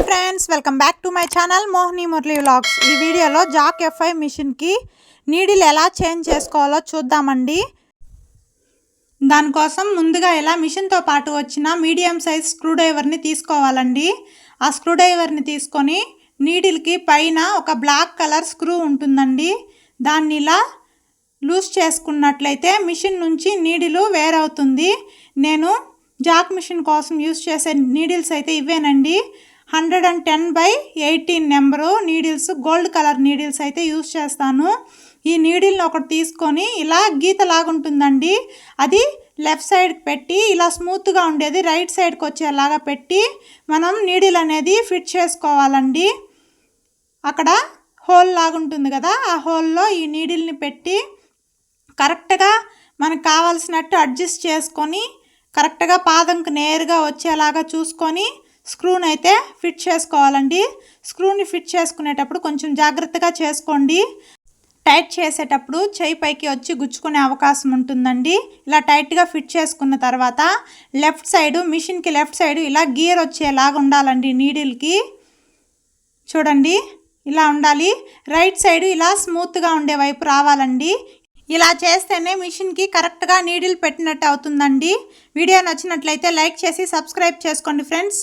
Hi friends welcome back to my channel Mohini Murali vlogs. ఈ వీడియోలో Jack FI మిషన్కి needle ఎలా change చేసుకోవాలో చూద్దామండి. దానికోసం ముందుగా ఇలా మిషన్తో పాటు వచ్చిన మీడియం సైజ్ స్క్రూడ్రైవర్ని తీసుకోవాలండి. ఆ స్క్రూడ్రైవర్ని తీసుకొని నీడిల్కి పైన ఒక బ్లాక్ కలర్ స్క్రూ ఉంటుందండి. దాన్ని ఇలా లూజ్ చేసుకున్నట్లయితే మిషన్ నుంచి నీడిలు వేరవుతుంది నేను జాక్ మిషన్ కోసం యూస్ చేసే నీడిల్స్ అయితే ఇవేనండి hundred and ten by eighteen number needles gold colour needles అయితే యూస్ చేస్తాను. ఈ నీడిల్ని ఒకటి తీసుకొని ఇలా గీత లాగుంటుందండి అది లెఫ్ట్ సైడ్కి పెట్టి ఇలా స్మూత్గా ఉండేది రైట్ సైడ్కి వచ్చేలాగా పెట్టి మనం నీడిల్ అనేది ఫిట్ చేసుకోవాలండి. అక్కడ హోల్ లాగుంటుంది కదా ఆ హోల్లో ఈ నీడిల్ని పెట్టి కరెక్ట్గా మనకు కావాల్సినట్టు అడ్జస్ట్ చేసుకొని కరెక్ట్గా పాదంకు నేరుగా వచ్చేలాగా చూసుకొని స్క్రూని అయితే ఫిట్ చేసుకోవాలండి. స్క్రూని ఫిట్ చేసుకునేటప్పుడు కొంచెం జాగ్రత్తగా చేసుకోండి. టైట్ చేసేటప్పుడు చేయి పైకి వచ్చి గుచ్చుకునే అవకాశం ఉంటుందండి. ఇలా టైట్గా ఫిట్ చేసుకున్న తర్వాత లెఫ్ట్ సైడ్ మిషన్కి లెఫ్ట్ సైడు ఇలా గీర్ వచ్చేలాగా ఉండాలండి నీడిల్కి. చూడండి ఇలా ఉండాలి. రైట్ సైడ్ ఇలా స్మూత్గా ఉండే వైపు రావాలండి. ఇలా చేస్తేనే మిషన్కి కరెక్ట్గా నీడిల్ పెట్టినట్టు అవుతుందండి. వీడియో నచ్చినట్లయితే లైక్ చేసి సబ్స్క్రైబ్ చేసుకోండి ఫ్రెండ్స్.